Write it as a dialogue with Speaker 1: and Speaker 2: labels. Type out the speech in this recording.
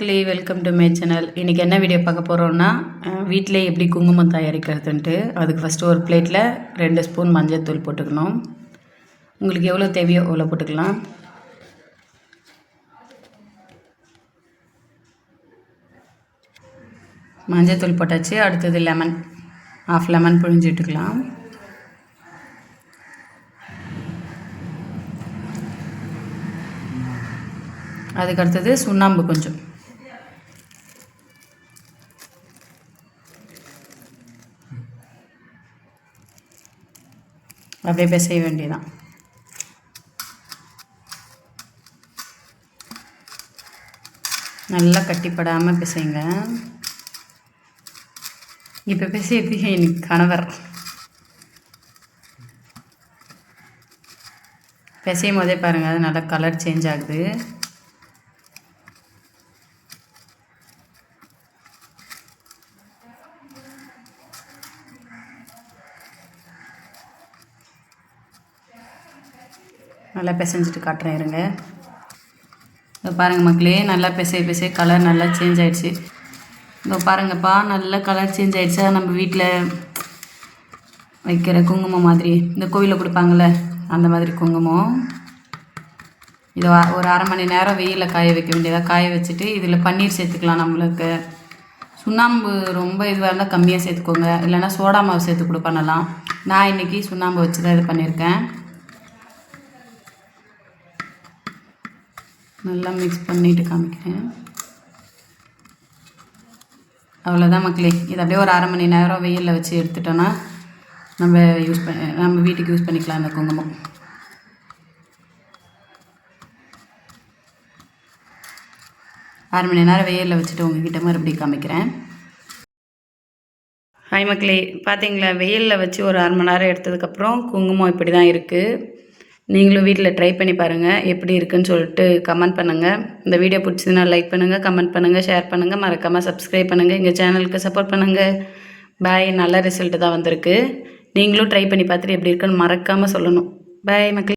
Speaker 1: மக்களே welcome to my channel இன்றைக்கி என்ன வீடியோ பார்க்க போகிறோம்னா வீட்டில் எப்படி குங்குமம் தயாரிக்கிறதுன்ட்டு அதுக்கு ஃபஸ்ட்டு ஒரு பிளேட்டில் ரெண்டு ஸ்பூன் மஞ்சள் தூள் போட்டுக்கணும். உங்களுக்கு எவ்வளோ தேவையோ அவ்வளோ போட்டுக்கலாம். மஞ்சள் தூள் போட்டாச்சு அடுத்தது லெமன் ஆஃப் லெமன் புழிஞ்சு விட்டுக்கலாம். அதுக்கு அடுத்தது சுண்ணாம்பு கொஞ்சம். அப்படியே பிசைய வேண்டியதான் நல்லா கட்டிப்படாமல் பிசைங்க. இப்போ பிசையது எனக்கு கணவர். பிசையும் போதே பாருங்கள் அது நல்லா கலர் சேஞ்ச் ஆகுது. நல்லா பிசைஞ்சிட்டு காட்டுறேன் இருங்க. இதை பாருங்கள் மக்களே நல்லா பிசை பிசை கலர் நல்லா சேஞ்ச் ஆகிடுச்சு இதோ பாருங்கப்பா நல்லா கலர் சேஞ்ச் ஆகிடுச்சா நம்ம வீட்டில் வைக்கிற குங்குமம் மாதிரி. இந்த கோவிலில் கொடுப்பாங்கள்ல அந்த மாதிரி குங்குமம். இதை ஒரு அரை மணி நேரம் வெயிலில் காய வைக்க வேண்டியதாக காய வச்சுட்டு இதில் பன்னீர் சேர்த்துக்கலாம் நம்மளுக்கு. சுண்ணாம்பு ரொம்ப இதுவாக இருந்தால் கம்மியாக சேர்த்துக்கோங்க. இல்லைன்னா சோடா மாவு சேர்த்து கூட பண்ணலாம் நான் இன்றைக்கி சுண்ணாம்பு வச்சு தான் இது பண்ணியிருக்கேன். நல்லா மிக்ஸ் பண்ணிட்டு காமிக்கிறேன். அவ்வளோதான் மக்களே. இது அப்படியே ஒரு அரை மணி நேரம் வெயிலில் வச்சு எடுத்துட்டோன்னா நம்ம யூஸ் பண்ண நம்ம வீட்டுக்கு யூஸ் பண்ணிக்கலாம் அந்த குங்குமம். அரை மணி நேரம் வெயிலில் வச்சுட்டு உங்ககிட்ட மறுபடியும் காமிக்கிறேன். ஹாய் மக்களே. பார்த்தீங்களா வெயிலில் வச்சு ஒரு அரை மணி நேரம் எடுத்ததுக்கப்புறம் குங்குமம் இப்படி தான் இருக்குது நீங்களும் வீட்டில் ட்ரை பண்ணி பாருங்கள் எப்படி இருக்குன்னு சொல்லிட்டு கமெண்ட் பண்ணுங்கள் இந்த வீடியோ பிடிச்சதுன்னா லைக் பண்ணுங்கள் கமெண்ட் பண்ணுங்கள் ஷேர் பண்ணுங்கள் மறக்காமல் சப்ஸ்கிரைப் பண்ணுங்கள் எங்கள் சேனலுக்கு சப்போர்ட் பண்ணுங்கள் பாய் நல்ல ரிசல்ட்டு தான் வந்திருக்கு. நீங்களும் ட்ரை பண்ணி பார்த்துட்டு எப்படி இருக்குன்னு மறக்காமல் சொல்லணும். பாய் மக்கள்.